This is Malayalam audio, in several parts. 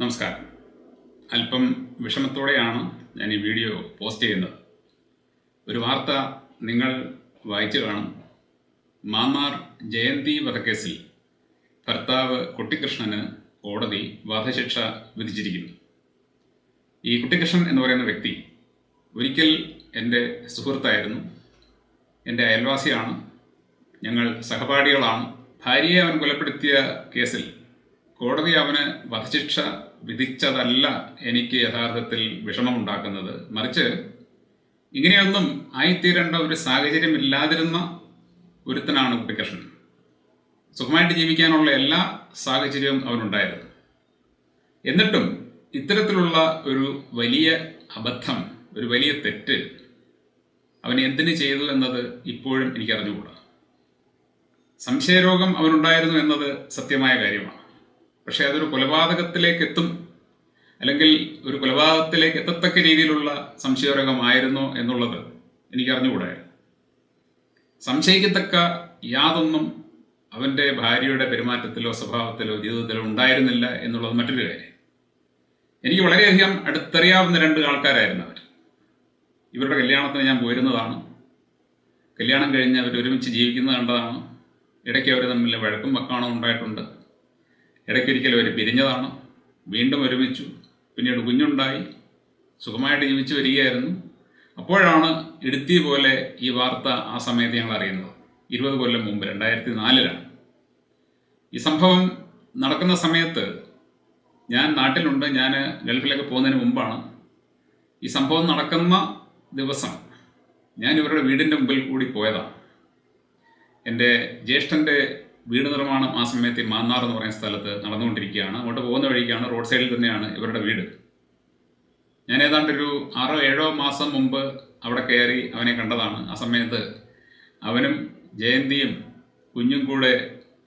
നമസ്കാരം. അല്പം വിഷമത്തോടെയാണ് ഞാൻ ഈ വീഡിയോ പോസ്റ്റ് ചെയ്യുന്നത്. ഒരു വാർത്ത നിങ്ങൾ വായിച്ചു കാണും. മാമാർ ജയന്തി വധക്കേസിൽ ഭർത്താവ് കുട്ടിക്കൃഷ്ണന് കോടതി വധശിക്ഷ വിധിച്ചിരിക്കുന്നു. ഈ കുട്ടിക്കൃഷ്ണൻ എന്ന് പറയുന്ന വ്യക്തി ഒരിക്കൽ എന്റെ സുഹൃത്തായിരുന്നു. എന്റെ അയൽവാസിയാണ്. ഞങ്ങൾ സഹപാഠികളാണ്. ഭാര്യയെ അവൻ കൊലപ്പെടുത്തിയ കേസിൽ കോടതി അവന് വധശിക്ഷ വിധിച്ചതല്ല എനിക്ക് യഥാർത്ഥത്തിൽ വിഷമമുണ്ടാക്കുന്നത്. മറിച്ച് ഇങ്ങനെയൊന്നും ആയിത്തീരേണ്ട ഒരു സാഹചര്യം ഇല്ലാതിരുന്ന ഒരുത്തനാണ് കുട്ടിക്കൃഷ്ണൻ സുഖമായിട്ട് ജീവിക്കാനുള്ള എല്ലാ സാഹചര്യവും അവനുണ്ടായിരുന്നു. എന്നിട്ടും ഇത്തരത്തിലുള്ള ഒരു വലിയ അബദ്ധം ഒരു വലിയ തെറ്റ് അവൻ എന്തിനു ചെയ്തു എന്നത് ഇപ്പോഴും എനിക്കറിഞ്ഞുകൂടാ. സംശയരോഗം അവനുണ്ടായിരുന്നു എന്നത് സത്യമായ കാര്യമാണ്. പക്ഷേ അതൊരു കൊലപാതകത്തിലേക്ക് എത്തും. അല്ലെങ്കിൽ ഒരു കൊലപാതകത്തിലേക്ക് എത്തത്തക്ക രീതിയിലുള്ള സംശയരോഗമായിരുന്നോ എന്നുള്ളത് എനിക്ക് അറിഞ്ഞുകൂടായിരുന്നു സംശയിക്കത്തക്ക യാതൊന്നും അവന്റെ ഭാര്യയുടെ പെരുമാറ്റത്തിലോ സ്വഭാവത്തിലോ ജീവിതത്തിലോ ഉണ്ടായിരുന്നില്ല എന്നുള്ളത് മറ്റൊരു കാര്യം. എനിക്ക് വളരെയധികം അടുത്തറിയാവുന്ന രണ്ട് ആൾക്കാരായിരുന്നു അവർ. ഇവരുടെ കല്യാണത്തിന് ഞാൻ പോയിരുന്നതാണ്. കല്യാണം കഴിഞ്ഞ് അവർ ഒരുമിച്ച് ജീവിക്കുന്നത് കണ്ടതാണ്. ഇടയ്ക്ക് അവർ തമ്മിൽ വഴക്കും വക്കാണോ ഉണ്ടായിട്ടുണ്ട്. ഇടയ്ക്കൊരിക്കൽ അവർ പിരിഞ്ഞതാണ്. വീണ്ടും ഒരുമിച്ചു. പിന്നീട് കുഞ്ഞുണ്ടായി. സുഖമായിട്ട് ജീവിച്ചു വരികയായിരുന്നു. അപ്പോഴാണ് ഇടുത്തി പോലെ ഈ വാർത്ത ആ സമയത്ത് ഞങ്ങൾ അറിയുന്നത്. ഇരുപത് കൊല്ലം മുമ്പ് രണ്ടായിരത്തി നാലിലാണ് ഈ സംഭവം നടക്കുന്ന സമയത്ത് ഞാൻ നാട്ടിലുണ്ട്. ഞാൻ ഗൾഫിലേക്ക് പോകുന്നതിന് മുമ്പാണ്. ഈ സംഭവം നടക്കുന്ന ദിവസം ഞാൻ ഇവരുടെ വീടിന്റെ മുമ്പിൽ കൂടി പോയതാണ്. എന്റെ ജ്യേഷ്ഠന്റെ വീട് നിർമ്മാണം ആ സമയത്ത് മാന്നാർ എന്ന് പറയുന്ന സ്ഥലത്ത് നടന്നുകൊണ്ടിരിക്കുകയാണ്. അങ്ങോട്ട് പോകുന്ന വഴിക്കാണ് റോഡ് സൈഡിൽ തന്നെയാണ് ഇവരുടെ വീട്. ഞാൻ ഏതാണ്ട് ഒരു ആറോ ഏഴോ മാസം മുമ്പ് അവിടെ കയറി അവനെ കണ്ടതാണ്. ആ സമയത്ത് അവനും ജയന്തിയും കുഞ്ഞും കൂടെ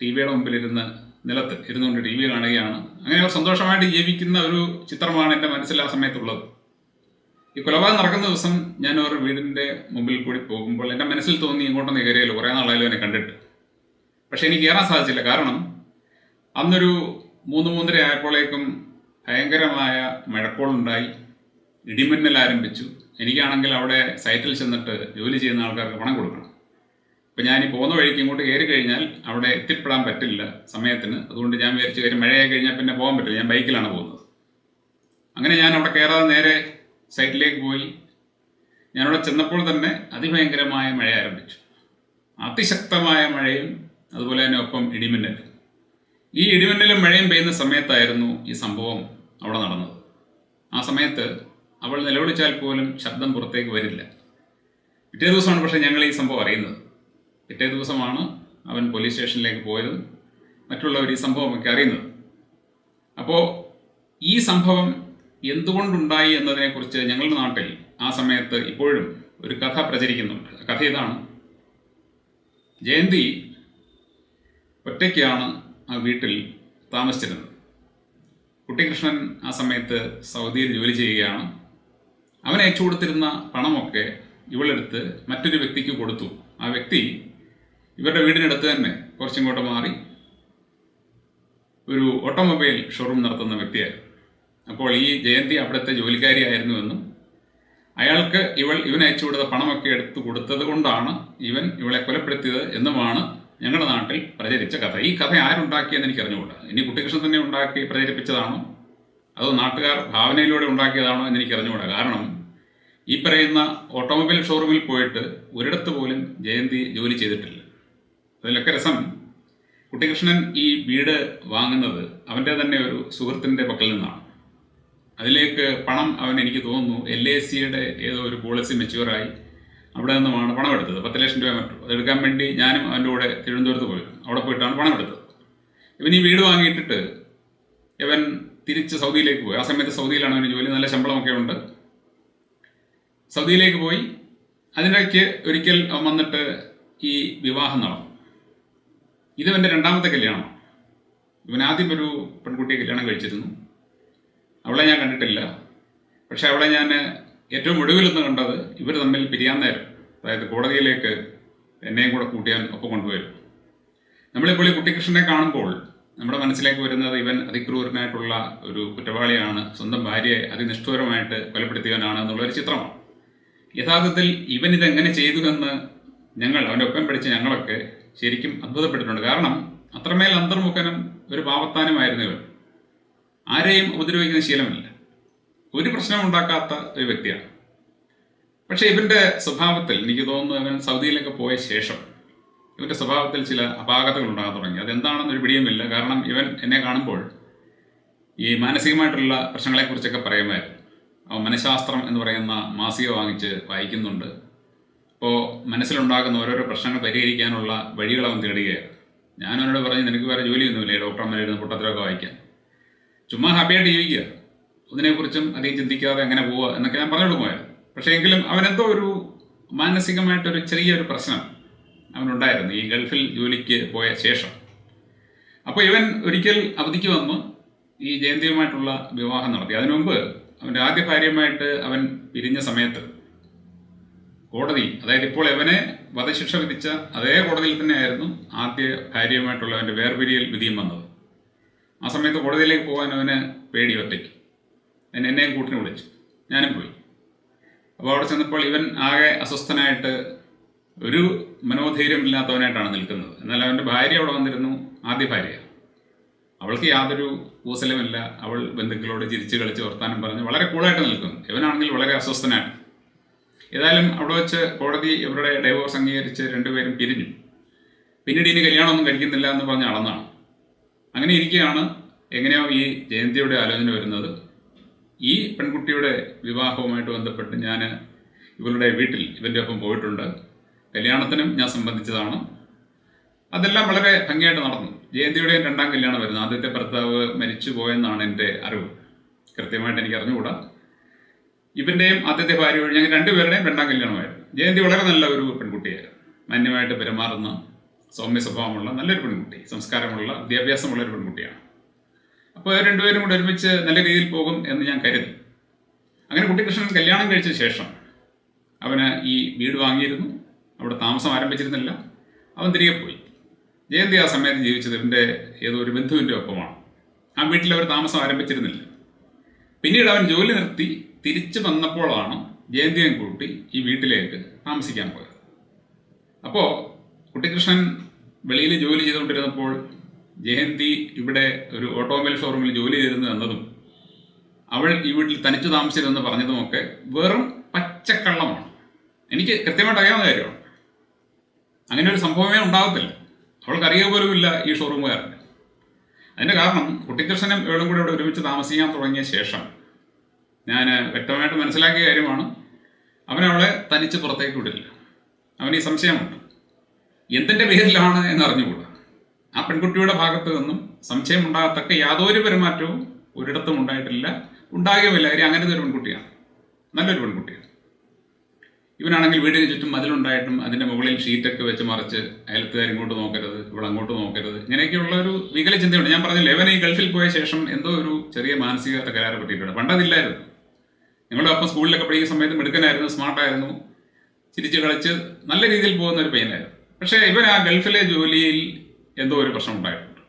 ടി വിയുടെ മുമ്പിലിരുന്ന് നിലത്ത് ഇരുന്നുകൊണ്ട് ടി വി കാണുകയാണ്. അങ്ങനെ അവർ സന്തോഷമായിട്ട് ജീവിക്കുന്ന ഒരു ചിത്രമാണ് എന്റെ മനസ്സിൽ ആ സമയത്തുള്ളത്. ഈ കൊലപാതകം നടക്കുന്ന ദിവസം ഞാൻ ഒരു വീടിന്റെ മുമ്പിൽ കൂടി പോകുമ്പോൾ എന്റെ മനസ്സിൽ തോന്നി ഇങ്ങോട്ടൊന്ന് കയറിയല്ലോ കുറേ നാളായാലും എന്നെ കണ്ടിട്ട്. പക്ഷെ എനിക്ക് കയറാൻ സാധിച്ചില്ല. കാരണം അന്നൊരു മൂന്ന് മൂന്നര ആയപ്പോഴേക്കും ഭയങ്കരമായ മഴക്കോളുണ്ടായി. ഇടിമിന്നൽ ആരംഭിച്ചു. എനിക്കാണെങ്കിൽ അവിടെ സൈറ്റിൽ ചെന്നിട്ട് ജോലി ചെയ്യുന്ന ആൾക്കാർക്ക് പണം കൊടുക്കണം. അപ്പം ഞാൻ ഈ പോകുന്ന വഴിക്ക് ഇങ്ങോട്ട് കയറി കഴിഞ്ഞാൽ അവിടെ എത്തിപ്പെടാൻ പറ്റില്ല സമയത്തിന്. അതുകൊണ്ട് ഞാൻ വിചാരിച്ച് കാര്യം മഴയായി കഴിഞ്ഞാൽ പിന്നെ പോകാൻ പറ്റില്ല. ഞാൻ ബൈക്കിലാണ് പോകുന്നത്. അങ്ങനെ ഞാൻ അവിടെ കയറാതെ നേരെ സൈറ്റിലേക്ക് പോയി. ഞാനവിടെ ചെന്നപ്പോൾ തന്നെ അതിഭയങ്കരമായ മഴ ആരംഭിച്ചു. അതിശക്തമായ മഴയും അതുപോലെ തന്നെ ഒപ്പം ഇടിമിന്നൽ. ഈ ഇടിമിന്നലും മഴയും പെയ്യുന്ന സമയത്തായിരുന്നു ഈ സംഭവം അവിടെ നടന്നത്. ആ സമയത്ത് അവൾ നിലവിളിച്ചാൽ പോലും ശബ്ദം പുറത്തേക്ക് വരില്ല. പിറ്റേ ദിവസമാണ് പക്ഷേ ഞങ്ങൾ ഈ സംഭവം അറിയുന്നത്. പിറ്റേ ദിവസമാണ് അവൻ പോലീസ് സ്റ്റേഷനിലേക്ക് പോയതും മറ്റുള്ളവർ ഈ സംഭവമൊക്കെ അറിയുന്നത്. അപ്പോൾ ഈ സംഭവം എന്തുകൊണ്ടുണ്ടായി എന്നതിനെക്കുറിച്ച് ഞങ്ങളുടെ നാട്ടിൽ ആ സമയത്ത് ഇപ്പോഴും ഒരു കഥ പ്രചരിക്കുന്നുണ്ട്. കഥ ഇതാണ്. ജയന്തി ഒറ്റയ്ക്കാണ് ആ വീട്ടിൽ താമസിച്ചിരുന്നത്. കുട്ടികൃഷ്ണൻ ആ സമയത്ത് സൗദിയിൽ ജോലി ചെയ്യുകയാണ്. അവൻ അയച്ചു കൊടുത്തിരുന്ന പണമൊക്കെ ഇവളെടുത്ത് മറ്റൊരു വ്യക്തിക്ക് കൊടുത്തു. ആ വ്യക്തി ഇവരുടെ വീടിനടുത്ത് തന്നെ കുറച്ചിങ്ങോട്ട് മാറി ഒരു ഓട്ടോമൊബൈൽ ഷോറൂം നടത്തുന്ന വ്യക്തിയായിരുന്നു. അപ്പോൾ ഈ ജയന്തി അവിടുത്തെ ജോലിക്കാരിയായിരുന്നുവെന്നും അയാൾക്ക് ഇവൾ ഇവൻ അയച്ചു കൊടുത്ത പണമൊക്കെ എടുത്തു കൊടുത്തത് കൊണ്ടാണ് ഇവൻ ഇവളെ കൊലപ്പെടുത്തിയത് എന്നുമാണ് ഞങ്ങളുടെ നാട്ടിൽ പ്രചരിച്ച കഥ. ഈ കഥ ആരുണ്ടാക്കിയെന്ന് എനിക്ക് അറിഞ്ഞുകൂടാ ഇനി കുട്ടികൃഷ്ണൻ തന്നെ ഉണ്ടാക്കി പ്രചരിപ്പിച്ചതാണോ? അതോ നാട്ടുകാർ ഭാവനയിലൂടെ ഉണ്ടാക്കിയതാണോ എന്ന് എനിക്ക് അറിഞ്ഞുകൂടാ കാരണം ഈ പറയുന്ന ഓട്ടോമൊബൈൽ ഷോറൂമിൽ പോയിട്ട് ഒരിടത്ത് പോലും ജയന്തി ജോലി ചെയ്തിട്ടില്ല. അതിലൊക്കെ രസം. കുട്ടികൃഷ്ണൻ ഈ വീട് വാങ്ങുന്നത് അവന്റെ തന്നെ ഒരു സുഹൃത്തിന്റെ പക്കൽ നിന്നാണ്. അതിലേക്ക് പണം അവൻ എനിക്ക് തോന്നുന്നു എൽ ഐ സിയുടെ ഏതോ ഒരു പോളിസി മെച്യൂറായി അവിടെ നിന്നുമാണ് പണം എടുത്തത്. പത്ത് ലക്ഷം രൂപ എടുക്കാൻ വേണ്ടി ഞാനും അവന്റെ കൂടെ തിരുവനന്തപുരത്ത് പോയി. അവിടെ പോയിട്ടാണ് പണം എടുത്തത്. ഇവൻ ഈ വീട് വാങ്ങിയിട്ടിട്ട് ഇവൻ തിരിച്ച് സൗദിയിലേക്ക് പോയി. ആ സമയത്ത് സൗദിയിലാണ് അവന് ജോലി. നല്ല ശമ്പളമൊക്കെ ഉണ്ട്. സൗദിയിലേക്ക് പോയി. അതിനിടയ്ക്ക് ഒരിക്കൽ അവൻ വന്നിട്ട് ഈ വിവാഹം നടന്നു. ഇത് രണ്ടാമത്തെ കല്യാണം. ഇവൻ ആദ്യം ഒരു പെൺകുട്ടിയെ കല്യാണം കഴിച്ചിരുന്നു. അവളെ ഞാൻ കണ്ടിട്ടില്ല. പക്ഷെ അവളെ ഞാൻ ഏറ്റവും ഒടുവിൽ നിന്ന് കണ്ടത് ഇവർ തമ്മിൽ പിരിയാൻ നേരം അതായത് കോടതിയിലേക്ക് എന്നെയും കൂടെ കൂട്ടിയാൻ ഒപ്പം കൊണ്ടുവരും. നമ്മളിപ്പോൾ ഈ കുട്ടികൃഷ്ണനെ കാണുമ്പോൾ നമ്മുടെ മനസ്സിലേക്ക് വരുന്നത് ഇവൻ അതിക്രൂരനായിട്ടുള്ള ഒരു കുറ്റവാളിയാണ് സ്വന്തം ഭാര്യയെ അതിനിഷ്ഠൂരമായിട്ട് കൊലപ്പെടുത്തിയവനാണ് എന്നുള്ളൊരു ചിത്രമാണ്. യഥാർത്ഥത്തിൽ ഇവൻ ഇതെങ്ങനെ ചെയ്തു എന്ന് ഞങ്ങൾ അവന്റെ ഒപ്പം പഠിച്ച ഞങ്ങളൊക്കെ ശരിക്കും അത്ഭുതപ്പെട്ടിട്ടുണ്ട്. കാരണം അത്രമേൽ അന്തർമുഖനും ഒരു പാവത്താനുമായിരുന്നു ഇവൻ. ആരെയും ഉപദ്രവിക്കുന്ന ശീലമില്ല. ഒരു പ്രശ്നം ഉണ്ടാക്കാത്ത ഒരു വ്യക്തിയാണ്. പക്ഷെ ഇവന്റെ സ്വഭാവത്തിൽ എനിക്ക് തോന്നുന്നു അവൻ സൗദിയിലൊക്കെ പോയ ശേഷം ഇവന്റെ സ്വഭാവത്തിൽ ചില അപാകതകൾ ഉണ്ടാകാൻ തുടങ്ങി. അതെന്താണെന്ന് ഒരു പിടിയുമില്ല. കാരണം ഇവൻ എന്നെ കാണുമ്പോൾ ഈ മാനസികമായിട്ടുള്ള പ്രശ്നങ്ങളെക്കുറിച്ചൊക്കെ പറയുമായിരുന്നു. അവൻ മനഃശാസ്ത്രം എന്ന് പറയുന്ന മാസിക വാങ്ങിച്ച് വായിക്കുന്നുണ്ട്. അപ്പോൾ മനസ്സിലുണ്ടാകുന്ന ഓരോരോ പ്രശ്നങ്ങൾ പരിഹരിക്കാനുള്ള വഴികൾ അവൻ തേടുകയാണ്. ഞാൻ അവനോട് പറഞ്ഞു നിനക്ക് വേറെ ജോലിയൊന്നുമില്ലേ. ഡോക്ടർമാർ പൊട്ടത്തിലൊക്കെ വായിക്കാൻ. ചുമ്മാ ഹാപ്പിയായിട്ട് ജീവിക്കുക. അതിനെക്കുറിച്ചും അധികം ചിന്തിക്കാതെ അങ്ങനെ പോവുക എന്നൊക്കെ ഞാൻ പറഞ്ഞു കൊടുക്കുമായിരുന്നു പക്ഷേ എങ്കിലും അവനെന്തോ ഒരു മാനസികമായിട്ടൊരു ചെറിയൊരു പ്രശ്നം അവനുണ്ടായിരുന്നു ഈ ഗൾഫിൽ ജോലിക്ക് പോയ ശേഷം. അപ്പോൾ ഇവൻ ഒരിക്കൽ അവധിക്ക് വന്ന് ഈ ജയന്തിയുമായിട്ടുള്ള വിവാഹം നടത്തി. അതിനു മുമ്പ് അവന്റെ ആദ്യ ഭാര്യയുമായിട്ട് അവൻ പിരിഞ്ഞ സമയത്ത് കോടതി അതായത് ഇപ്പോൾ ഇവനെ വധശിക്ഷ വിധിച്ച അതേ കോടതിയിൽ തന്നെയായിരുന്നു ആദ്യ ഭാര്യയുമായിട്ടുള്ള അവന്റെ വേർപിരിയൽ വിധിയും വന്നത്. ആ സമയത്ത് കോടതിയിലേക്ക് പോകാൻ അവന് പേടി ഒറ്റയ്ക്ക്. എന്നെയും കൂട്ടിന് വിളിച്ചു. ഞാനും പോയി. അപ്പോൾ അവിടെ ചെന്നപ്പോൾ ഇവൻ ആകെ അസ്വസ്ഥനായിട്ട് ഒരു മനോധൈര്യമില്ലാത്തവനായിട്ടാണ് നിൽക്കുന്നത്. എന്നാൽ അവന്റെ ഭാര്യ അവിടെ വന്നിരുന്നു ആദ്യ ഭാര്യ. അവൾക്ക് യാതൊരു കൂസലുമില്ല അവൾ ബന്ധുക്കളോട് ചിരിച്ച് കളിച്ച് വർത്താനം പറഞ്ഞ് വളരെ കൂളായിട്ട് നിൽക്കുന്നു. ഇവനാണെങ്കിൽ വളരെ അസ്വസ്ഥനാണ്. ഏതായാലും അവിടെ വെച്ച് കോടതി ഇവരുടെ ഡൈവോഴ്സ് അംഗീകരിച്ച് രണ്ടുപേരും പിരിഞ്ഞു. പിന്നീട് ഇനി കല്യാണമൊന്നും കഴിക്കുന്നില്ല എന്ന് പറഞ്ഞ് അളന്നാണ്. അങ്ങനെ ഇരിക്കുകയാണ് എങ്ങനെയോ ഈ ജയന്തിയുടെ ആലോചന വരുന്നത്. ഈ പെൺകുട്ടിയുടെ വിവാഹവുമായിട്ട് ബന്ധപ്പെട്ട് ഞാൻ ഇവളുടെ വീട്ടിൽ ഇവന്റെ ഒപ്പം പോയിട്ടുണ്ട്. കല്യാണത്തിനും ഞാൻ സംബന്ധിച്ചതാണ്. അതെല്ലാം വളരെ ഭംഗിയായിട്ട് നടന്നു. ജയന്തിയുടെയും രണ്ടാം കല്യാണം വരുന്നു. ആദ്യത്തെ ഭർത്താവ് മരിച്ചു പോയെന്നാണ് എന്റെ അറിവ്. കൃത്യമായിട്ട് എനിക്ക് അറിഞ്ഞുകൂടാ. ഇവന്റെയും ആദ്യത്തെ ഭാര്യ വഴി ഞങ്ങൾ രണ്ടുപേരുടെയും രണ്ടാം കല്യാണമായിരുന്നു. ജയന്തി വളരെ നല്ല ഒരു പെൺകുട്ടിയായിരുന്നു. മാന്യമായിട്ട് പെരുമാറുന്ന സൗമ്യ സ്വഭാവമുള്ള നല്ലൊരു പെൺകുട്ടി സംസ്കാരമുള്ള വിദ്യാഭ്യാസമുള്ള ഒരു പെൺകുട്ടിയാണ്. അപ്പോൾ രണ്ടുപേരും കൂടെ ഒരുമിച്ച് നല്ല രീതിയിൽ പോകും എന്ന് ഞാൻ കരുതി. അങ്ങനെ കുട്ടികൃഷ്ണൻ കല്യാണം കഴിച്ച ശേഷം അവന് ഈ വീട് വാങ്ങിയിരുന്നു. അവിടെ താമസം ആരംഭിച്ചിരുന്നില്ല. അവൻ തിരികെ പോയി. ജയന്തി ആ സമയത്ത് ജീവിച്ചത് ഇവന്റെ ഏതോ ഒരു ബന്ധുവിന്റെ ഒപ്പമാണ്. ആ വീട്ടിൽ അവർ താമസം ആരംഭിച്ചിരുന്നില്ല. പിന്നീട് അവൻ ജോലി നിർത്തി തിരിച്ചു വന്നപ്പോഴാണ് ജയന്തിയും കൂട്ടി ഈ വീട്ടിലേക്ക് താമസിക്കാൻ പോയത്. അപ്പോൾ കുട്ടികൃഷ്ണൻ വെളിയിൽ ജോലി ചെയ്തുകൊണ്ടിരുന്നപ്പോൾ ജയന്തി ഇവിടെ ഒരു ഓട്ടോമൊബൈൽ ഷോറൂമിൽ ജോലി ചെയ്തിരുന്നു എന്നതും അവൾ ഈ വീട്ടിൽ തനിച്ചു താമസിച്ചിരുന്നെന്ന് പറഞ്ഞതുമൊക്കെ വെറും പച്ചക്കള്ളമാണ്. എനിക്ക് കൃത്യമായിട്ട് അറിയാവുന്ന കാര്യമാണ്. അങ്ങനെ ഒരു സംഭവമേ ഉണ്ടാകത്തില്ല. അവൾക്ക് അറിയുക പോലുമില്ല ഈ ഷോറൂമുകാരന്. അതിന്റെ കാരണം കുട്ടിക്കൃഷ്ണനും ഇവളും കൂടെ ഇവിടെ ഒരുമിച്ച് താമസിക്കാൻ തുടങ്ങിയ ശേഷം ഞാൻ വ്യക്തമായിട്ട് മനസ്സിലാക്കിയ കാര്യമാണ് അവനവളെ തനിച്ച് പുറത്തേക്ക് വിടില്ല. അവന് ഈ സംശയമുണ്ട്. എന്തിന്റെ പേരിലാണ് എന്ന് അറിഞ്ഞുകൂടാ? ആ പെൺകുട്ടിയുടെ ഭാഗത്ത് നിന്നും സംശയമുണ്ടാകത്തക്ക യാതൊരു പെരുമാറ്റവും ഒരിടത്തും ഉണ്ടായിട്ടില്ല. ഉണ്ടാകുകയുമില്ല. കാര്യം അങ്ങനത്തെ ഒരു പെൺകുട്ടിയാണ്. നല്ലൊരു പെൺകുട്ടിയാണ്. ഇവനാണെങ്കിൽ വീടിന് ചുറ്റും മതിലുണ്ടായിട്ടും അതിന്റെ മുകളിൽ ഷീറ്റൊക്കെ വെച്ച് മറിച്ച് അയലത്തുകാർ ഇങ്ങോട്ട് നോക്കരുത് ഇവിടെ അങ്ങോട്ട് നോക്കരുത്. ഇങ്ങനെയൊക്കെയുള്ള ഒരു വികല ചിന്തയുണ്ട്. ഞാൻ പറഞ്ഞില്ല ഇവൻ ഈ ഗൾഫിൽ പോയ ശേഷം എന്തോ ഒരു ചെറിയ മാനസിക തകരാറ് പറ്റിയിട്ടുണ്ട്. പണ്ടതില്ലായിരുന്നു. ഞങ്ങളുടെ അപ്പം സ്കൂളിലൊക്കെ പഠിക്കുന്ന സമയത്ത് മിടുക്കനായിരുന്നു സ്മാർട്ടായിരുന്നു. ചിരിച്ച് കളിച്ച് നല്ല രീതിയിൽ പോകുന്ന ഒരു പയ്യനായിരുന്നു. പക്ഷേ ഇവൻ ആ ഗൾഫിലെ ജോലിയിൽ എന്തോ ഒരു പ്രശ്നം ഉണ്ടായിട്ടുണ്ട്.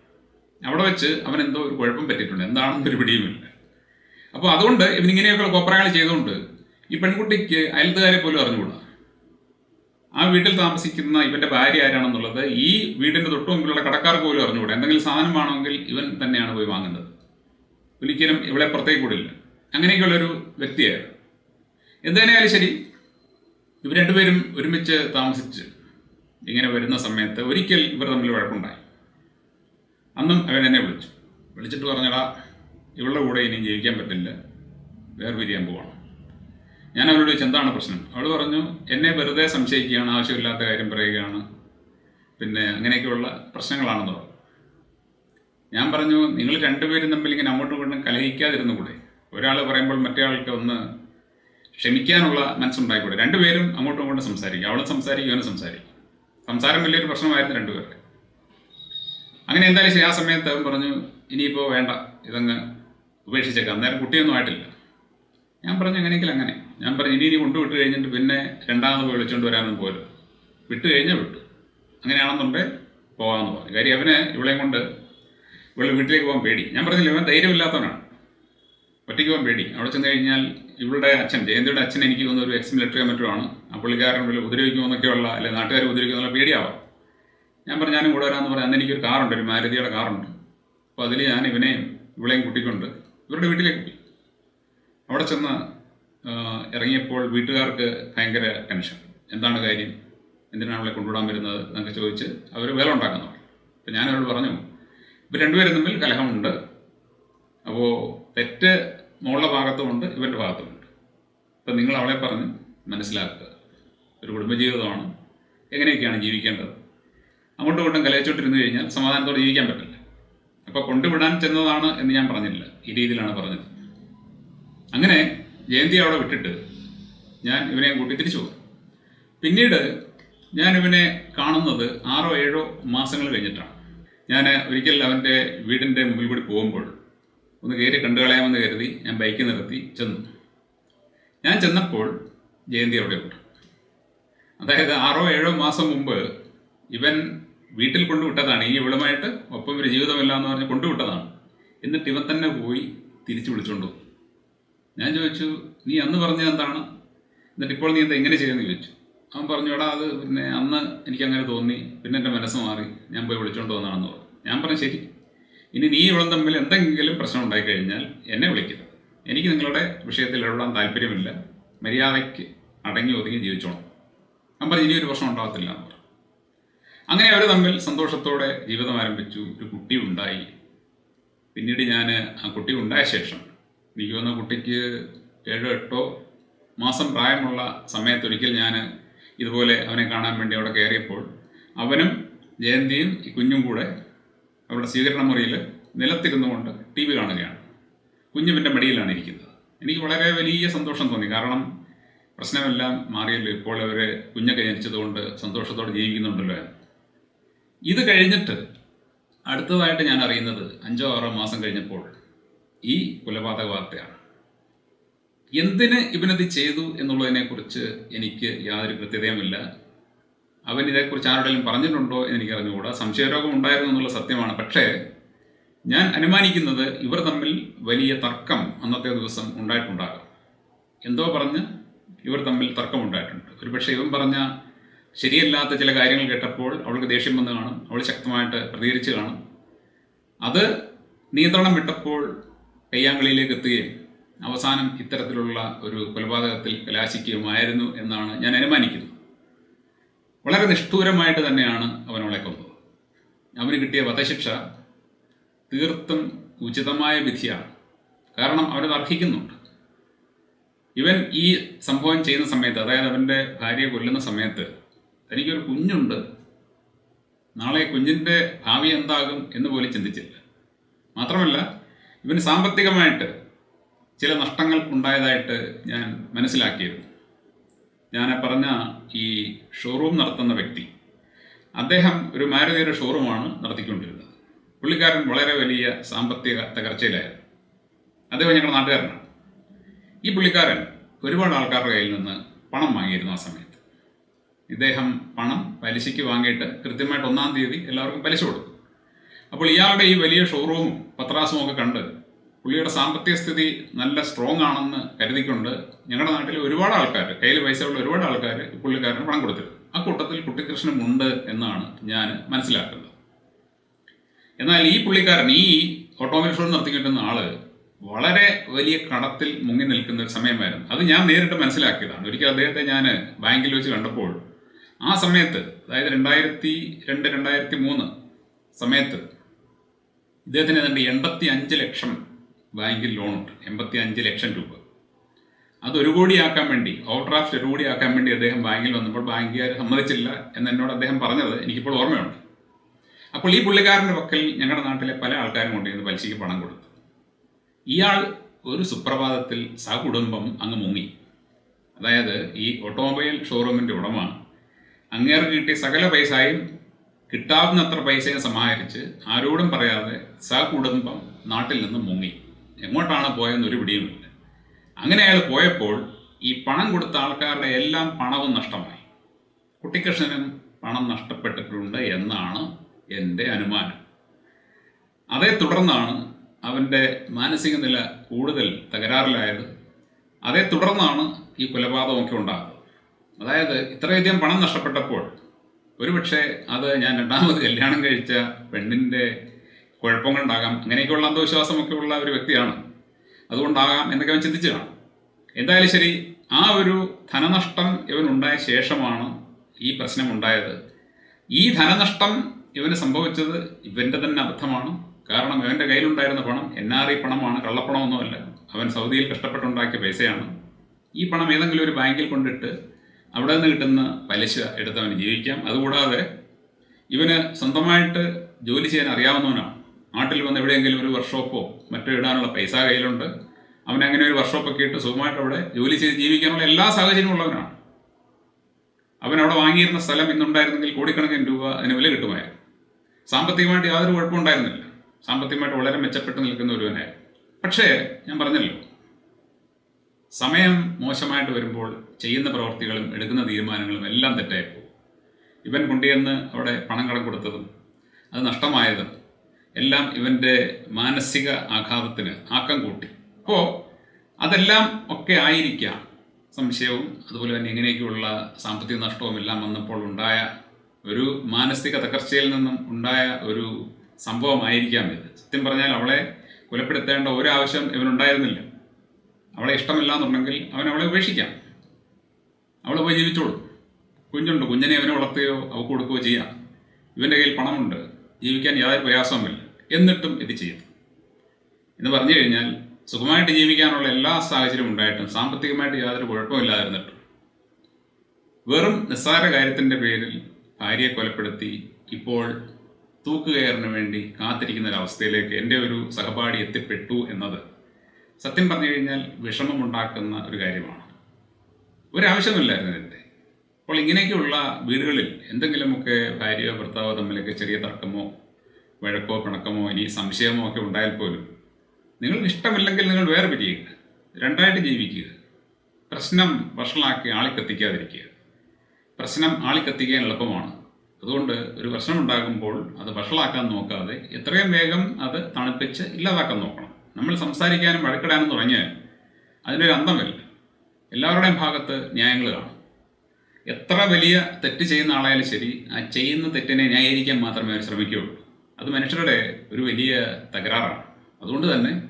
അവിടെ വെച്ച് അവൻ എന്തോ ഒരു കുഴപ്പം പറ്റിയിട്ടുണ്ട്. എന്താണെന്നൊരു പിടിയുമില്ല അപ്പോൾ അതുകൊണ്ട് ഇവൻ ഇങ്ങനെയൊക്കെ കോപ്രായങ്ങൾ ചെയ്തുകൊണ്ട് ഈ പെൺകുട്ടിക്ക് അയൽത്തുകാരെ പോലും അറിഞ്ഞുകൂടാ? ആ വീട്ടിൽ താമസിക്കുന്ന ഇവന്റെ ഭാര്യ ആരാണെന്നുള്ളത് ഈ വീടിന്റെ തൊട്ടു മുമ്പിലുള്ള കടക്കാർക്ക് പോലും അറിഞ്ഞുകൂടാ. എന്തെങ്കിലും സാധനം വേണമെങ്കിൽ ഇവൻ തന്നെയാണ് പോയി വാങ്ങുന്നത്. ഒരിക്കലും ഇവളെ പുറത്തേക്ക് കൂടില്ല. അങ്ങനെയൊക്കെയുള്ളൊരു വ്യക്തിയായിരുന്നു. എന്തായാലും ശരി ഇവർ രണ്ടുപേരും ഒരുമിച്ച് താമസിച്ച് ഇങ്ങനെ വരുന്ന സമയത്ത് ഒരിക്കൽ ഇവർ തമ്മിൽ വഴക്കുണ്ടായി. അന്നും അവൻ എന്നെ വിളിച്ചു. വിളിച്ചിട്ട് പറഞ്ഞടാ ഇവളുടെ കൂടെ ഇനിയും ജീവിക്കാൻ പറ്റില്ല. വേർപിരിയാൻ പോവാണ്. ഞാൻ അവരോട് ചോദിച്ചു എന്താണ് പ്രശ്നം? അവൾ പറഞ്ഞു എന്നെ വെറുതെ സംശയിക്കുകയാണ് ആവശ്യമില്ലാത്ത കാര്യം പറയുകയാണ്. പിന്നെ അങ്ങനെയൊക്കെയുള്ള പ്രശ്നങ്ങളാണെന്ന് പറഞ്ഞു. ഞാൻ പറഞ്ഞു നിങ്ങൾ രണ്ടുപേരും തമ്മിൽ ഇങ്ങനെ അങ്ങോട്ടും ഇങ്ങോട്ടും കലഹിക്കാതിരുന്നു കൂടെ. ഒരാൾ പറയുമ്പോൾ മറ്റേ ആൾക്ക് ഒന്ന് ക്ഷമിക്കാനുള്ള മനസ്സുണ്ടായിക്കൂടെ. രണ്ടുപേരും അങ്ങോട്ടും ഇങ്ങോട്ടും സംസാരിക്കും. അവളും സംസാരിക്കും ഇവനും സംസാരിക്കും. സംസാരം വലിയൊരു പ്രശ്നമായിരുന്നു രണ്ടുപേരുടെ. അങ്ങനെ എന്തായാലും ശരി ആ സമയത്ത് അവൻ പറഞ്ഞു ഇനിയിപ്പോൾ വേണ്ട ഇതങ്ങ് ഉപേക്ഷിച്ചേക്കാം. അന്നേരം കുട്ടിയൊന്നും ആയിട്ടില്ല. ഞാൻ പറഞ്ഞു എങ്ങനെയെങ്കിൽ അങ്ങനെ. ഞാൻ പറഞ്ഞു ഇനി ഇനി കൊണ്ടുവിട്ട് കഴിഞ്ഞിട്ട് പിന്നെ രണ്ടാമത് പോയി വിളിച്ചുകൊണ്ട് വരാനൊന്നും പോലും വിട്ട് കഴിഞ്ഞാൽ വിട്ടു. അങ്ങനെയാണെന്നുണ്ടെങ്കിൽ പോകാമെന്ന് പറഞ്ഞു. കാര്യം അവന് ഇവളെയും കൊണ്ട് ഇവളുടെ വീട്ടിലേക്ക് പോകാൻ പേടി. ഞാൻ പറഞ്ഞില്ല ഇവൻ ധൈര്യമില്ലാത്തവനാണ്. ഒറ്റയ്ക്ക് പോകാൻ പേടി. അവിടെ ചെന്ന് കഴിഞ്ഞാൽ ഇവളുടെ അച്ഛൻ ജയന്തിയുടെ അച്ഛൻ എനിക്ക് തോന്നുന്ന ഒരു എക്സ് മിലിറ്ററി മറ്റോ ആണ്. ആ പുള്ളിക്കാരൻ ഉപദ്രവിക്കുമെന്നൊക്കെയുള്ള അല്ലെ നാട്ടുകാർ ഉപദ്രവിക്കുമെന്നുള്ള പേടിയാവാം. ഞാൻ പറഞ്ഞു ഞാനും കൂടെ വരാമെന്ന് പറഞ്ഞു. അന്ന് എനിക്കൊരു കാറുണ്ട് ഒരു മാരുതിയുടെ കാറുണ്ട്. അപ്പോൾ അതിൽ ഞാൻ ഇവനെയും ഇവളെയും കൂട്ടിക്കൊണ്ട് ഇവരുടെ വീട്ടിലേക്ക് പോയി. അവിടെ ചെന്ന് ഇറങ്ങിയപ്പോൾ വീട്ടുകാർക്ക് ഭയങ്കര ടെൻഷൻ. എന്താണ് കാര്യം? എന്തിനാണ് അവളെ കൊണ്ടുവിടാൻ വരുന്നത്? എന്നൊക്കെ ചോദിച്ച് അവർ വേല ഉണ്ടാക്കുന്നു. അപ്പോൾ ഞാൻ അവരോട് പറഞ്ഞു ഇവർ രണ്ടുപേരും തമ്മിൽ കലഹമുണ്ട്. അപ്പോൾ തെറ്റ് മോളുടെ ഭാഗത്തുമുണ്ട് ഇവരുടെ ഭാഗത്തുമുണ്ട് അപ്പം നിങ്ങൾ അവളെ പറഞ്ഞ് മനസ്സിലാക്കുക. ഒരു കുടുംബജീവിതമാണ്. എങ്ങനെയൊക്കെയാണ് ജീവിക്കേണ്ടത്? അങ്ങോട്ടും ഇങ്ങോട്ടും കലയിച്ചോട്ടിരുന്ന് കഴിഞ്ഞാൽ സമാധാനത്തോടെ ജീവിക്കാൻ പറ്റില്ല. അപ്പോൾ കൊണ്ടുവിടാൻ ചെന്നതാണ് എന്ന് ഞാൻ പറഞ്ഞില്ല. ഈ രീതിയിലാണ് പറഞ്ഞത്. അങ്ങനെ ജയന്തി അവിടെ വിട്ടിട്ട് ഞാൻ ഇവനെ കൂട്ടി തിരിച്ചു പോകും പിന്നീട് ഞാൻ ഇവനെ കാണുന്നത് ആറോ ഏഴോ മാസങ്ങൾ കഴിഞ്ഞിട്ടാണ്. ഞാൻ ഒരിക്കൽ അവന്റെ വീടിന്റെ മുമ്പിൽ കൂടി പോകുമ്പോൾ ഒന്ന് കയറി കണ്ടുകളയാമെന്ന് കരുതി ഞാൻ ബൈക്ക് നിർത്തി ചെന്നു. ഞാൻ ചെന്നപ്പോൾ ജയന്തി അവിടെ ഉണ്ട്. അതായത് ആറോ ഏഴോ മാസം മുമ്പ് ഇവൻ വീട്ടിൽ കൊണ്ടുവിട്ടതാണ്. ഈ ഇവളുമായിട്ട് ഒപ്പം ഒരു ജീവിതമില്ല എന്ന് പറഞ്ഞ് കൊണ്ടുവിട്ടതാണ്. എന്നിട്ട് ഇവൻ തന്നെ പോയി തിരിച്ചു വിളിച്ചുകൊണ്ടു ഞാൻ ചോദിച്ചു നീ അന്ന് പറഞ്ഞത് എന്താണ്? എന്നിട്ട് ഇപ്പോൾ നീ എന്താ എങ്ങനെ ചെയ്യുമെന്ന് ചോദിച്ചു. അവൻ പറഞ്ഞു എടാ അത് പിന്നെ അന്ന് എനിക്ക് അങ്ങനെ തോന്നി. പിന്നെ എന്റെ മനസ്സ് മാറി. ഞാൻ പോയി വിളിച്ചോണ്ട് വന്നതാണെന്ന് പറഞ്ഞു. ഞാൻ പറഞ്ഞു ശരി. ഇനി നീ ഇവളും തമ്മിൽ എന്തെങ്കിലും പ്രശ്നം ഉണ്ടായി കഴിഞ്ഞാൽ എന്നെ വിളിക്കരുത് എനിക്ക് നിങ്ങളുടെ വിഷയത്തിൽ ഇടപെടാൻ താല്പര്യമില്ല. മര്യാദയ്ക്ക് അടങ്ങി ഒതുങ്ങി ജീവിച്ചോണം അവൻ പറഞ്ഞു ഇനി ഒരു പ്രശ്നം ഉണ്ടാകത്തില്ല അങ്ങനെ അവർ തമ്മിൽ സന്തോഷത്തോടെ ജീവിതം ആരംഭിച്ചു. ഒരു കുട്ടി ഉണ്ടായി. പിന്നീട് ഞാൻ ആ കുട്ടി ഉണ്ടായ ശേഷം എനിക്ക് വന്ന കുട്ടിക്ക് ഏഴോ എട്ടോ മാസം പ്രായമുള്ള സമയത്തൊരിക്കൽ ഞാൻ ഇതുപോലെ അവനെ കാണാൻ വേണ്ടി അവിടെ കയറിയപ്പോൾ അവനും ജയന്തിയും ഈ കുഞ്ഞും കൂടെ അവരുടെ സ്വീകരണ മുറിയിൽ നിലത്തിരുന്നു കൊണ്ട് ടി വി കാണുകയാണ്. കുഞ്ഞുവിന്റെ മടിയിലാണ് ഇരിക്കുന്നത്. എനിക്ക് വളരെ വലിയ സന്തോഷം തോന്നി. കാരണം പ്രശ്നമെല്ലാം മാറിയല്ലോ. ഇപ്പോൾ അവർ കുഞ്ഞൊക്കെ ജനിച്ചതുകൊണ്ട് സന്തോഷത്തോടെ ജീവിക്കുന്നുണ്ടല്ലോ. ഇത് കഴിഞ്ഞിട്ട് അടുത്തതായിട്ട് ഞാൻ അറിയുന്നത് അഞ്ചോ ആറോ മാസം കഴിഞ്ഞപ്പോൾ ഈ കൊലപാതക വാർത്തയാണ്. എന്തിന് ഇവനത് ചെയ്തു എന്നുള്ളതിനെക്കുറിച്ച് എനിക്ക് യാതൊരു കൃത്യതയുമില്ല. അവൻ ഇതേക്കുറിച്ച് ആരുടെയും പറഞ്ഞിട്ടുണ്ടോ എന്ന് എനിക്ക് അറിഞ്ഞുകൂടാ സംശയരോഗം ഉണ്ടായിരുന്നു എന്നുള്ള സത്യമാണ്. പക്ഷേ ഞാൻ അനുമാനിക്കുന്നത് ഇവർ തമ്മിൽ വലിയ തർക്കം അന്നത്തെ ദിവസം ഉണ്ടായിട്ടുണ്ടാകാം. എന്തോ പറഞ്ഞ് ഇവർ തമ്മിൽ തർക്കം ഉണ്ടായിട്ടുണ്ട് ഒരുപക്ഷെ ഇവൻ പറഞ്ഞ ശരിയല്ലാത്ത ചില കാര്യങ്ങൾ കേട്ടപ്പോൾ അവൾക്ക് ദേഷ്യം വന്ന് കാണും. അവൾ ശക്തമായിട്ട് പ്രതികരിച്ച് കാണും. അത് നിയന്ത്രണം വിട്ടപ്പോൾ കയ്യാങ്കളിയിലേക്ക് എത്തുകയും അവസാനം ഇത്തരത്തിലുള്ള ഒരു കൊലപാതകത്തിൽ കലാശിക്കുകയുമായിരുന്നു എന്നാണ് ഞാൻ അനുമാനിക്കുന്നത്. വളരെ നിഷ്ഠൂരമായിട്ട് തന്നെയാണ് അവൻ അവളെ കൊന്നത്. അവന് കിട്ടിയ വധശിക്ഷ തീർത്തും ഉചിതമായ വിധിയാണ്. കാരണം അവനത് അർഹിക്കുന്നുണ്ട്. ഇവൻ ഈ സംഭവം ചെയ്യുന്ന സമയത്ത് അതായത് അവന്റെ ഭാര്യയെ കൊല്ലുന്ന സമയത്ത് തനിക്കൊരു കുഞ്ഞുണ്ട്. നാളെ കുഞ്ഞിന്റെ ഭാവി എന്താകും എന്ന് പോലും ചിന്തിച്ചില്ല. മാത്രമല്ല ഇവന് സാമ്പത്തികമായിട്ട് ചില നഷ്ടങ്ങൾ ഉണ്ടായതായിട്ട് ഞാൻ മനസ്സിലാക്കിയിരുന്നു. ഞാൻ പറഞ്ഞ ഈ ഷോറൂം നടത്തുന്ന വ്യക്തി. അദ്ദേഹം ഒരു മാരുതിയുടെ ഷോറൂമാണ് നടത്തിക്കൊണ്ടിരുന്നത്. പുള്ളിക്കാരൻ വളരെ വലിയ സാമ്പത്തിക തകർച്ചയിലായിരുന്നു. അദ്ദേഹം ഞങ്ങളുടെ നാട്ടുകാരനാണ്. ഈ പുള്ളിക്കാരൻ ഒരുപാട് ആൾക്കാരുടെ കയ്യിൽ നിന്ന് പണം വാങ്ങിയിരുന്നു ആ സമയത്ത്. ഇദ്ദേഹം പണം പലിശയ്ക്ക് വാങ്ങിയിട്ട് കൃത്യമായിട്ട് ഒന്നാം തീയതി എല്ലാവർക്കും പലിശ കൊടുക്കും അപ്പോൾ ഇയാളുടെ ഈ വലിയ ഷോറൂമും പത്രാസും ഒക്കെ കണ്ട് പുള്ളിയുടെ സാമ്പത്തിക സ്ഥിതി നല്ല സ്ട്രോങ് ആണെന്ന് കരുതിക്കൊണ്ട് ഞങ്ങളുടെ നാട്ടിൽ ഒരുപാട് ആൾക്കാർ കയ്യിൽ ഉള്ള ഒരുപാട് ആൾക്കാർ പുള്ളിക്കാരന് പണം കൊടുത്തിരുന്നു. ആ കൂട്ടത്തിൽ കുട്ടിക്കൃഷ്ണൻ ഉണ്ട് എന്നാണ് ഞാൻ മനസ്സിലാക്കുന്നത്. എന്നാൽ ഈ പുള്ളിക്കാരൻ ഈ ഓട്ടോമൊബൈൽ ഷോ നടത്തി കിട്ടുന്ന ആൾ വളരെ വലിയ കടത്തിൽ മുങ്ങി നിൽക്കുന്ന ഒരു സമയമായിരുന്നു. അത് ഞാൻ നേരിട്ട് മനസ്സിലാക്കിയതാണ്. ഒരിക്കൽ അദ്ദേഹത്തെ ഞാൻ ബാങ്കിൽ വെച്ച് കണ്ടപ്പോൾ ആ സമയത്ത് അതായത് രണ്ടായിരത്തി രണ്ട് രണ്ടായിരത്തി മൂന്ന് സമയത്ത് ഇദ്ദേഹത്തിന് ഏതാണ്ട് എൺപത്തി അഞ്ച് ലക്ഷം ബാങ്കിൽ ലോണുണ്ട്. എൺപത്തി അഞ്ച് ലക്ഷം രൂപ. അത് ഒരു കോടിയാക്കാൻ വേണ്ടി ഓവർഡ്രാഫ്റ്റ് ഒരു കോടിയാക്കാൻ വേണ്ടി അദ്ദേഹം ബാങ്കിൽ വന്നപ്പോൾ ബാങ്കുകാർ സമ്മതിച്ചില്ല എന്ന് എന്നോട് അദ്ദേഹം പറഞ്ഞത് എനിക്കിപ്പോൾ ഓർമ്മയുണ്ട്. അപ്പോൾ ഈ പുള്ളിക്കാരന്റെ പക്കൽ ഞങ്ങളുടെ നാട്ടിലെ പല ആൾക്കാരും കൊണ്ടുവന്ന് പലിശയ്ക്ക് പണം കൊടുത്തു. ഇയാൾ ഒരു സുപ്രഭാതത്തിൽ സകുടുംബം അങ്ങ് മുങ്ങി. അതായത് ഈ ഓട്ടോമൊബൈൽ ഷോറൂമിന്റെ ഉടമ അങ്ങേർക്ക് കിട്ടിയ സകല പൈസയും കിട്ടാവുന്നത്ര പൈസയും സമാഹരിച്ച് ആരോടും പറയാതെ സകുടുംബം നാട്ടിൽ നിന്ന് മുങ്ങി. എങ്ങോട്ടാണ് പോയെന്ന് ഒരു പിടിയുമില്ല. അങ്ങനെ അയാൾ പോയപ്പോൾ ഈ പണം കൊടുത്ത ആൾക്കാരുടെ എല്ലാം പണവും നഷ്ടമായി. കുട്ടിക്കൃഷ്ണനും പണം നഷ്ടപ്പെട്ടിട്ടുണ്ട് എന്നാണ് എന്റെ അനുമാനം. അതേ തുടർന്നാണ് അവന്റെ മാനസിക നില കൂടുതൽ തകരാറിലായത്. അതേ തുടർന്നാണ് ഈ കൊലപാതകമൊക്കെ ഉണ്ടാകുന്നത് അതായത് ഇത്രയധികം പണം നഷ്ടപ്പെട്ടപ്പോൾ ഒരുപക്ഷെ അത് ഞാൻ രണ്ടാമത് കല്യാണം കഴിച്ച പെണ്ണിന്റെ കുഴപ്പങ്ങളുണ്ടാകാം അങ്ങനെയൊക്കെയുള്ള അന്ധവിശ്വാസമൊക്കെ ഉള്ള ഒരു വ്യക്തിയാണ്. അതുകൊണ്ടാകാം എന്നൊക്കെ അവൻ ചിന്തിച്ചു കാണും എന്തായാലും ശരി ആ ഒരു ധനനഷ്ടം ഇവനുണ്ടായ ശേഷമാണ് ഈ പ്രശ്നം ഉണ്ടായത് ഈ ധനനഷ്ടം ഇവന് സംഭവിച്ചത് ഇവന്റെ തന്നെ അബദ്ധമാണ്. കാരണം ഇവന്റെ കയ്യിലുണ്ടായിരുന്ന പണം എൻ ആർ ഐ പണമാണ് കള്ളപ്പണമൊന്നുമല്ല. അവൻ സൗദിയിൽ കഷ്ടപ്പെട്ടുണ്ടാക്കിയ പൈസയാണ്. ഈ പണം ഏതെങ്കിലും ഒരു ബാങ്കിൽ കൊണ്ടിട്ട് അവിടെ നിന്ന് കിട്ടുന്ന പലിശ എടുത്ത് അവന് ജീവിക്കാം. അതുകൂടാതെ ഇവന് സ്വന്തമായിട്ട് ജോലി ചെയ്യാൻ അറിയാവുന്നവനാണ്. നാട്ടിൽ വന്ന് എവിടെയെങ്കിലും ഒരു വർക്ക്ഷോപ്പോ മറ്റോ ഇടാനുള്ള പൈസ കയ്യിലുണ്ട്. അവൻ അങ്ങനെ ഒരു വർക്ക്ഷോപ്പൊക്കെ ഇട്ട് സുഖമായിട്ട് അവിടെ ജോലി ചെയ്ത് ജീവിക്കാനുള്ള എല്ലാ സാഹചര്യവും ഉള്ളവനാണ്. അവൻ അവിടെ വാങ്ങിയിരുന്ന സ്ഥലം ഇന്നുണ്ടായിരുന്നെങ്കിൽ കോടിക്കണക്കിന് രൂപ അതിന് വില കിട്ടുമായിരുന്നു. സാമ്പത്തികമായിട്ട് യാതൊരു കുഴപ്പമുണ്ടായിരുന്നില്ല സാമ്പത്തികമായിട്ട് വളരെ മെച്ചപ്പെട്ട് നിൽക്കുന്ന ഒരുവനായിരുന്നു. പക്ഷേ ഞാൻ പറഞ്ഞല്ലോ സമയം മോശമായിട്ട് വരുമ്പോൾ ചെയ്യുന്ന പ്രവർത്തികളും എടുക്കുന്ന തീരുമാനങ്ങളും എല്ലാം തെറ്റായിപ്പോകും ഇവൻ കൊണ്ടുചെന്ന് അവിടെ പണം കടം കൊടുത്തതും അത് നഷ്ടമായതും എല്ലാം ഇവന്റെ മാനസിക ആഘാതത്തിന് ആക്കം കൂട്ടി. അപ്പോൾ അതെല്ലാം ഒക്കെ ആയിരിക്കാം. സംശയവും അതുപോലെ തന്നെ ഇങ്ങനെയൊക്കെയുള്ള സാമ്പത്തിക നഷ്ടവും എല്ലാം വന്നപ്പോൾ ഉണ്ടായ ഒരു മാനസിക തകർച്ചയിൽ നിന്നും ഉണ്ടായ ഒരു സംഭവമായിരിക്കാം ഇത്. സത്യം പറഞ്ഞാൽ അവളെ കൊലപ്പെടുത്തേണ്ട ഒരാവശ്യം ഇവനുണ്ടായിരുന്നില്ല. അവളെ ഇഷ്ടമില്ല എന്നുണ്ടെങ്കിൽ അവൻ അവളെ ഉപേക്ഷിക്കാം. അവൾ പോയി ജീവിച്ചോളൂ. കുഞ്ഞുണ്ട്. കുഞ്ഞിനെ അവനെ വളർത്തുകയോ അവ കൊടുക്കുകയോ ചെയ്യാം. ഇവന്റെ കയ്യിൽ പണമുണ്ട്. ജീവിക്കാൻ യാതൊരു പ്രയാസവുമില്ല. എന്നിട്ടും ഇത് ചെയ്യും. എന്ന് പറഞ്ഞു കഴിഞ്ഞാൽ സുഖമായിട്ട് ജീവിക്കാനുള്ള എല്ലാ സാഹചര്യവും ഉണ്ടായിട്ടും സാമ്പത്തികമായിട്ട് യാതൊരു കുഴപ്പമില്ലാതിരുന്നിട്ടും വെറും നിസ്സാര കാര്യത്തിന്റെ പേരിൽ ഭാര്യയെ കൊലപ്പെടുത്തി ഇപ്പോൾ തൂക്കുകയറിന് വേണ്ടി കാത്തിരിക്കുന്ന ഒരവസ്ഥയിലേക്ക് എന്റെ ഒരു സഹപാഠി എത്തിപ്പെട്ടു എന്നത് സത്യം പറഞ്ഞു കഴിഞ്ഞാൽ വിഷമമുണ്ടാക്കുന്ന ഒരു കാര്യമാണ്. ഒരാവശ്യമില്ലായിരുന്നു ഇതിന്റെ അപ്പോൾ ഇങ്ങനെയൊക്കെയുള്ള വീടുകളിൽ എന്തെങ്കിലുമൊക്കെ ഭാര്യയോ ഭർത്താവോ തമ്മിലൊക്കെ ചെറിയ തർക്കമോ വഴക്കോ പിണക്കമോ ഇനി സംശയമോ ഒക്കെ ഉണ്ടായാൽ പോലും നിങ്ങൾക്ക് ഇഷ്ടമില്ലെങ്കിൽ നിങ്ങൾ വേറെ പിരിയുക. രണ്ടായിട്ട് ജീവിക്കുക. പ്രശ്നം വഷളാക്കി ആളിക്കത്തിക്കാതിരിക്കുക. പ്രശ്നം ആളിക്കത്തിക്കാൻ എളുപ്പമാണ്. അതുകൊണ്ട് ഒരു പ്രശ്നം ഉണ്ടാകുമ്പോൾ അത് വഷളാക്കാൻ നോക്കാതെ എത്രയും വേഗം അത് തണുപ്പിച്ച് ഇല്ലാതാക്കാൻ നോക്കണം. നമ്മൾ സംസാരിക്കാനും വഴക്കിടാനും തുടങ്ങിയാൽ അതിനൊരു അന്തമില്ല എല്ലാവരുടെയും ഭാഗത്ത് ന്യായങ്ങൾ കാണും. എത്ര വലിയ തെറ്റ് ചെയ്യുന്ന ആളായാലും ശരി ആ ചെയ്യുന്ന തെറ്റിനെ ന്യായീകരിക്കാൻ മാത്രമേ അവർ ശ്രമിക്കുകയുള്ളൂ. അത് മനുഷ്യരുടെ ഒരു വലിയ തകരാറാണ്. അതുകൊണ്ട് തന്നെ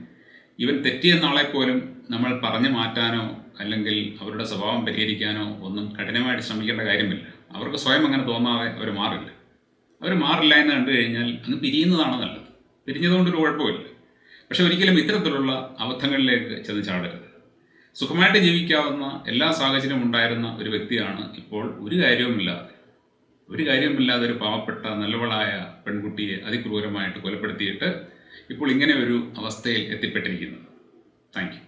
ഇവൻ തെറ്റിയെന്ന ആളെ പോലും നമ്മൾ പറഞ്ഞു മാറ്റാനോ അല്ലെങ്കിൽ അവരുടെ സ്വഭാവം പരിഹരിക്കാനോ ഒന്നും കഠിനമായിട്ട് ശ്രമിക്കേണ്ട കാര്യമില്ല. അവർക്ക് സ്വയം അങ്ങനെ തോന്നാതെ അവർ മാറില്ല. അവർ മാറില്ല എന്ന് കണ്ടു കഴിഞ്ഞാൽ അങ്ങ് പിരിയുന്നതാണ് നല്ലത്? പിരിഞ്ഞതുകൊണ്ടൊരു കുഴപ്പമില്ല. പക്ഷെ ഒരിക്കലും ഇത്തരത്തിലുള്ള അബദ്ധങ്ങളിലേക്ക് ചെന്ന് ചാടരുത്. സുഖമായിട്ട് ജീവിക്കാവുന്ന എല്ലാ സാഹചര്യവും ഉണ്ടായിരുന്ന ഒരു വ്യക്തിയാണ് ഇപ്പോൾ ഒരു കാര്യവുമില്ലാതെ ഒരു കാര്യവുമില്ലാതെ ഒരു പാവപ്പെട്ട നല്ലവളായ പെൺകുട്ടിയെ അതിക്രൂരമായിട്ട് കൊലപ്പെടുത്തിയിട്ട് ഇപ്പോൾ ഇങ്ങനെ ഒരു അവസ്ഥയിൽ എത്തിപ്പെട്ടിരിക്കുന്നത്. താങ്ക്